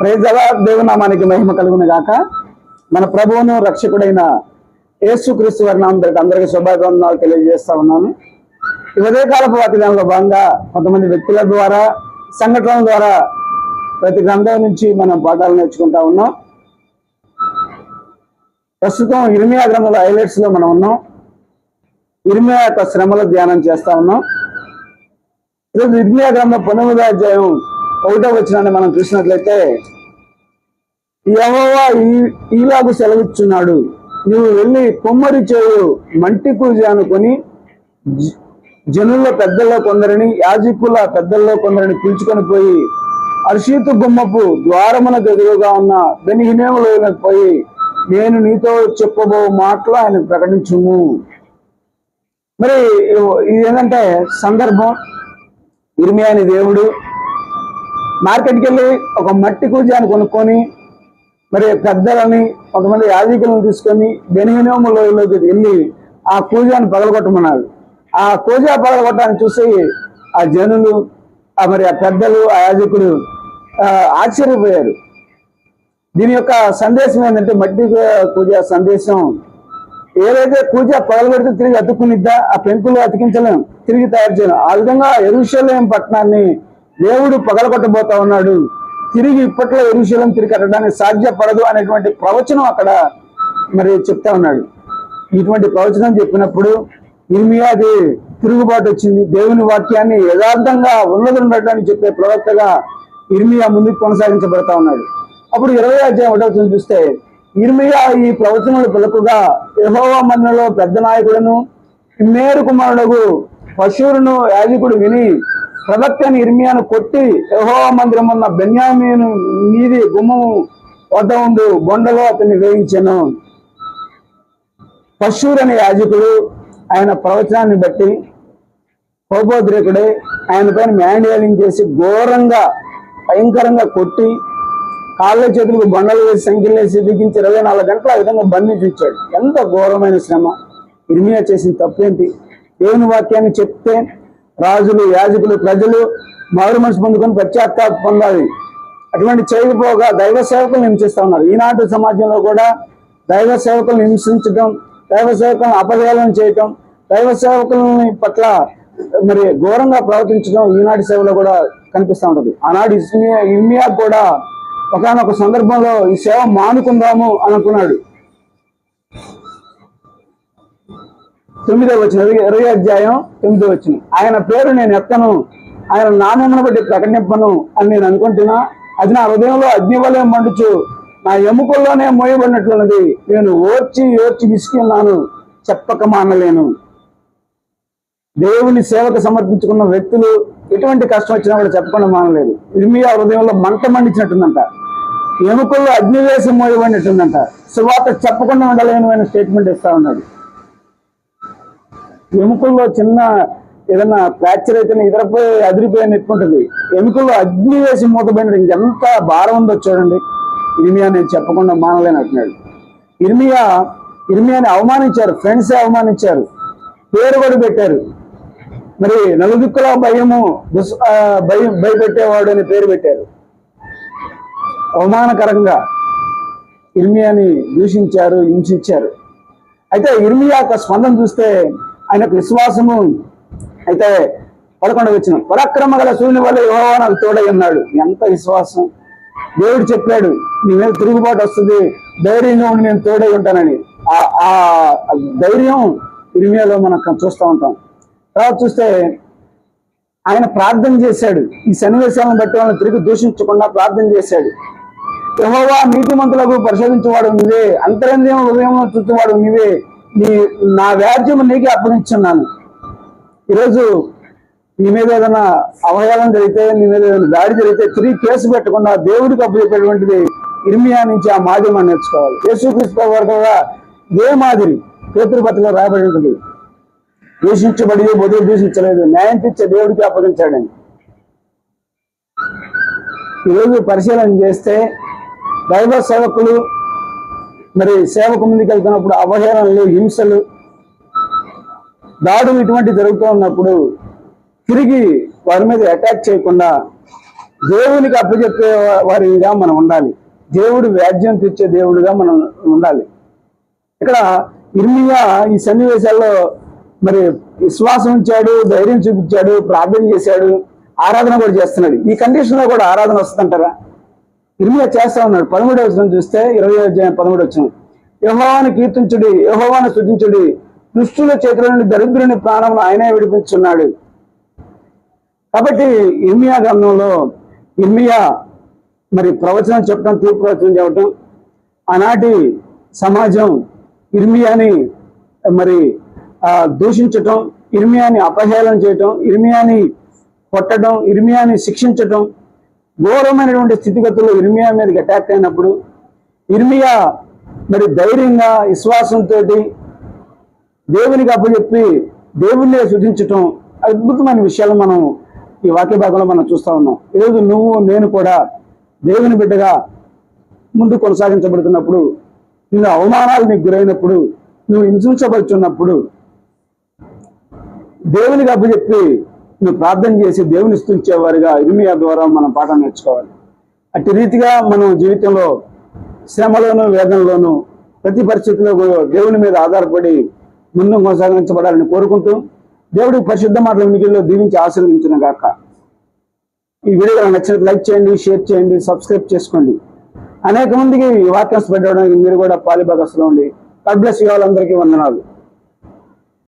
ప్రేజల దేవునామానికి మహిమ కలుగును గాక. మన ప్రభువును రక్షకుడైన యేసుక్రీస్తు వారి నామం పేరిట అందరికీ శుభాకాంక్షలు తెలియజేస్తా ఉన్నాను. ఈ ఉదయకాలపు వాక్యంలో భాగంగా కొంతమంది వ్యక్తుల ద్వారా సంఘటనల ద్వారా ప్రతి గ్రంథం నుంచి మనం పాఠాలు నేర్చుకుంటా ఉన్నాం. ప్రస్తుతం ఇర్మియా గ్రంథాల హైలైట్స్లో మనం ఉన్నాం. ఇర్మియా యొక్క శ్రమల ధ్యానం చేస్తా ఉన్నాం. ఈరోజు ఇర్మియా గ్రంథం పంతొమ్మిదో అధ్యాయం ఒకటో వచ్చినాన్ని మనం చూసినట్లయితే యహోవా ఈలాగు సెలవిచ్చున్నాడు. నువ్వు వెళ్ళి కొమ్మరి చేయు మంటి పూజ అనుకొని జ- జనుల పెద్దల్లో కొందరిని యాజకుల పెద్దల్లో కొందరిని పిలుచుకొని పోయి అర్షీతు గుమ్మపు ద్వారమున ఎదురుగా ఉన్న బెనిహినేములోకి పోయి నేను నీతో చెప్పబో మాటలు ఆయన ప్రకటించుము. మరి ఇది ఏంటంటే సందర్భం. ఇర్మియాని దేవుడు మార్కెట్కి వెళ్ళి ఒక మట్టి కూజాన్ని కొనుక్కొని మరి పెద్దలని కొంతమంది యాజకులను తీసుకొని బెనిహినోములోకి వెళ్ళి ఆ కూజాన్ని పగలగొట్టమన్నారు. ఆ కూజా పగలగొట్టాన్ని చూసి ఆ జనులు ఆ మరి ఆ పెద్దలు ఆ యాజకులు ఆశ్చర్యపోయారు. దీని యొక్క సందేశం ఏంటంటే మట్టి కూజా సందేశం. ఏదైతే కూజా పగలబెడితే తిరిగి అతుక్కునిద్దా ఆ పెంకులు అతికించలేం తిరిగి తయారు చేయలేం. ఆ విధంగా ఎరుషలేం పట్టణాన్ని దేవుడు పగలగొట్టబోతా ఉన్నాడు. తిరిగి ఇప్పట్లో ఎరుశీలం తిరిగి కట్టడానికి సాధ్యపడదు అనేటువంటి ప్రవచనం అక్కడ మరి చెప్తా ఉన్నాడు. ఇటువంటి ప్రవచనం చెప్పినప్పుడు ఇర్మియాది తిరుగుబాటు వచ్చింది. దేవుని వాక్యాన్ని యథార్థంగా ఉన్నది ఉండటాన్ని చెప్పే ప్రవక్తగా ఇర్మియా ముందుకు కొనసాగించబడతా ఉన్నాడు. అప్పుడు ఇరవై అధ్యాయం ఒకటో చూస్తే ఇర్మియా ఈ ప్రవచనలు పిలుపుగా యహోవా మన్నలో పెద్ద నాయకుడును మేరు కుమారుడు పశువులను యాజకుడు విని ప్రవక్తని ఇర్మియాను కొట్టి యెహోవా మందిరం ఉన్న బెన్యామీను మీది గుమ్మం వద్ద ఉండు బొండలో అతన్ని వేయించను. పశువుడు అనే యాజకుడు ఆయన ప్రవచనాన్ని బట్టి కోపోద్రేకుడే ఆయన పైన మ్యాండేలింగ్ చేసి ఘోరంగా భయంకరంగా కొట్టి కాళ్ళ చేతులకు బండలు వేసి సంఖ్యలు వేసి బిగించి ఇరవై నాలుగు గంటలు ఆ విధంగా బంధించాడు. ఎంత ఘోరమైన శ్రమ. ఇర్మియా చేసిన తప్పేంటి? దేవుని వాక్యాన్ని చెప్తే రాజులు యాజకులు ప్రజలు మారు మనసు పొందుకొని పశ్చాత్తాప పొందాలి. అటువంటి చేయకపోగా దైవ సేవకులు హింసిస్తా ఉన్నారు. ఈనాటి సమాజంలో కూడా దైవ సేవకులను హింసించడం దైవ సేవకులను అపహేళన చేయటం దైవ సేవకులని పట్ల మరి ఘోరంగా ప్రవర్తించడం ఈనాటి సేవలో కూడా కనిపిస్తూ ఉంటుంది. ఆనాడు ఇస్మియా కూడా ఒకనొక సందర్భంలో ఈ సేవ మానుకుందాము అనుకున్నాడు. తొమ్మిదో వచ్చిన ఇరవై అధ్యాయం తొమ్మిదో వచ్చిన. ఆయన పేరు నేను ఎత్తను ఆయన నామమును బట్టి ప్రకటింపను అని నేను అనుకుంటున్నా. అది నా హృదయంలో అగ్నివలయం మండుచు నా ఎముకల్లోనే మోయబడినట్లున్నది. నేను ఓర్చి ఓర్చి విసుకున్నాను చెప్పక మానలేను. దేవుని సేవకు సమర్పించుకున్న వ్యక్తులు ఎటువంటి కష్టం వచ్చినా కూడా చెప్పకుండా మానలేదు ఇర్మియా హృదయంలో మంట మండించినట్టుందంట. ఎముకల్లో అగ్నివేశం మోయబడినట్టుందంట. సువాత చెప్పకుండా ఉండలేను అనే స్టేట్మెంట్ ఇస్తా ఉన్నాడు. ఎముకల్లో చిన్న ఏదైనా ఫ్రాక్చర్ అయితే ఇతరపోయి అదిరిపోయి నెట్టుకుంటుంది ఎముకల్లో అగ్ని వేసి మూతపోయినట్టు ఇంకెంత భారం ఉందో చూడండి. ఇర్మియా నేను చెప్పకుండా మానలేను అంటున్నాడు. ఇర్మియా ఇర్మియాని అవమానించారు. ఫ్రెండ్స్ అవమానించారు. పేరు కూడా పెట్టారు. మరి నలుదిక్కుల భయము దుస్ ఆ, భయం భయపెట్టేవాడు అని పేరు పెట్టారు. అవమానకరంగా ఇర్మియాని దూషించారు హింసించారు. అయితే ఇర్మియా యొక్క స్పందన చూస్తే ఆయన విశ్వాసము అయితే పదకొండు వచ్చిన పరాక్రమ గల సూర్యుని వల్ల యెహోవా నాకు తోడై ఉన్నాడు. ఎంత విశ్వాసం. దేవుడు చెప్పాడు నీ మీద తిరుగుబాటు వస్తుంది. ధైర్యంగా ఉండి నేను తోడై ఉంటానని. ఆ ఆ ధైర్యం ఇరిమియాలో మనం చూస్తూ ఉంటాం. తర్వాత చూస్తే ఆయన ప్రార్థన చేశాడు. ఈ సన్నివేశాలను బట్టి వాళ్ళని తిరిగి దూషించకుండా ప్రార్థన చేశాడు. యెహోవా నీతిమంతులకు పరిశోధించేవాడు నువ్వే అంతరంద్రియం హృదయంలో చూసేవాడు నువ్వే నీ నా వ్యాజ్యం నీకే అప్పగించున్నాను. ఈరోజు నీ మీద ఏదైనా అవహేళన జరిగితే నీ మీద ఏదైనా దాడి జరిగితే తిరిగి కేసు పెట్టకుండా దేవుడికి అప్పు చెప్పేటువంటిది ఇర్మియా నుంచి ఆ మాధ్యమాన్ని నేర్చుకోవాలి. యేసుక్రీస్తు వారు కూడా ఇదే మాదిరి పేతృపత్రిలో రాయబడి ఉంటుంది దూషించబడి బదులు దూషించలేదు. న్యాయం తెచ్చే దేవుడికి అప్పగించాడని. ఈరోజు పరిశీలన చేస్తే దైవ సేవకులు మరి సేవకు ముందుకు వెళ్తున్నప్పుడు అవహేళనలు హింసలు దాడులు ఇటువంటి జరుగుతూ ఉన్నప్పుడు తిరిగి వారి మీద అటాక్ చేయకుండా దేవునికి అప్పచెప్పే వారిగా మనం ఉండాలి. దేవుడు వ్యాజ్యం తెచ్చే దేవుడిగా మనం ఉండాలి. ఇక్కడ ఇర్మియా ఈ సన్నివేశాల్లో మరి విశ్వాసం ఇచ్చాడు ధైర్యం చూపించాడు ప్రార్థన చేశాడు ఆరాధన కూడా చేస్తున్నాడు. ఈ కండిషన్లో కూడా ఆరాధన వస్తుందంటారా? ఇర్మియా చేస్తా ఉన్నాడు. పదమూడవ వచనం చూస్తే ఇరవై అధ్యాయం పదమూడు వచ్చిన యహోవాను కీర్తించుడి యహోవాను స్తుతించుడి దుష్టుల చేతుల నుండి దరిద్రుని ప్రాణమును ఆయనే విడిపించున్నాడు. కాబట్టి ఇర్మియా గ్రంథంలో ఇర్మియా మరి ప్రవచనం చెప్పడం తీర్పు ప్రవచనం చెప్పడం ఆనాటి సమాజం ఇర్మియాని మరి ఆ, దూషించటం ఇర్మియాని అపహేళన చేయటం ఇర్మియాని కొట్టడం ఇర్మియాని శిక్షించటం ఘోరమైనటువంటి స్థితిగతుల్లో ఇర్మియా మీదకి అటాక్ అయినప్పుడు ఇర్మియా మరి ధైర్యంగా విశ్వాసంతో దేవునికి అప్పచెప్పి దేవుణ్ణే శుద్ధించటం అద్భుతమైన విషయాలు మనం ఈ వాక్య భాగంలో మనం చూస్తా ఉన్నాం. ఈరోజు నువ్వు నేను కూడా దేవుని బిడ్డగా ముందు కొనసాగించబడుతున్నప్పుడు నిన్ను అవమానాలు నీకు గురైనప్పుడు నువ్వు హింసించబడుతున్నప్పుడు దేవునికి అప్పచెప్పి నువ్వు ప్రార్థన చేసి దేవుని స్థుతించేవారిగా ఇర్మియా ద్వారా మనం పాఠం నేర్చుకోవాలి. అట్టి రీతిగా మనం జీవితంలో శ్రమలోను వేదనలోను ప్రతి పరిస్థితిలో కూడా దేవుని మీద ఆధారపడి ముందు కొనసాగించబడాలని కోరుకుంటూ దేవుడికి పరిశుద్ధ మాటల మిగిలిలో దీవించి ఆశీర్వించిన గాక. ఈ వీడియో నచ్చినట్టు లైక్ చేయండి షేర్ చేయండి సబ్స్క్రైబ్ చేసుకోండి. అనేక మందికి ఈ వాక్యం స్ప్రెడ్ అవడానికి మీరు కూడా పాలిభాగస్లో ఉండి. God bless you అందరికీ వందనాలు.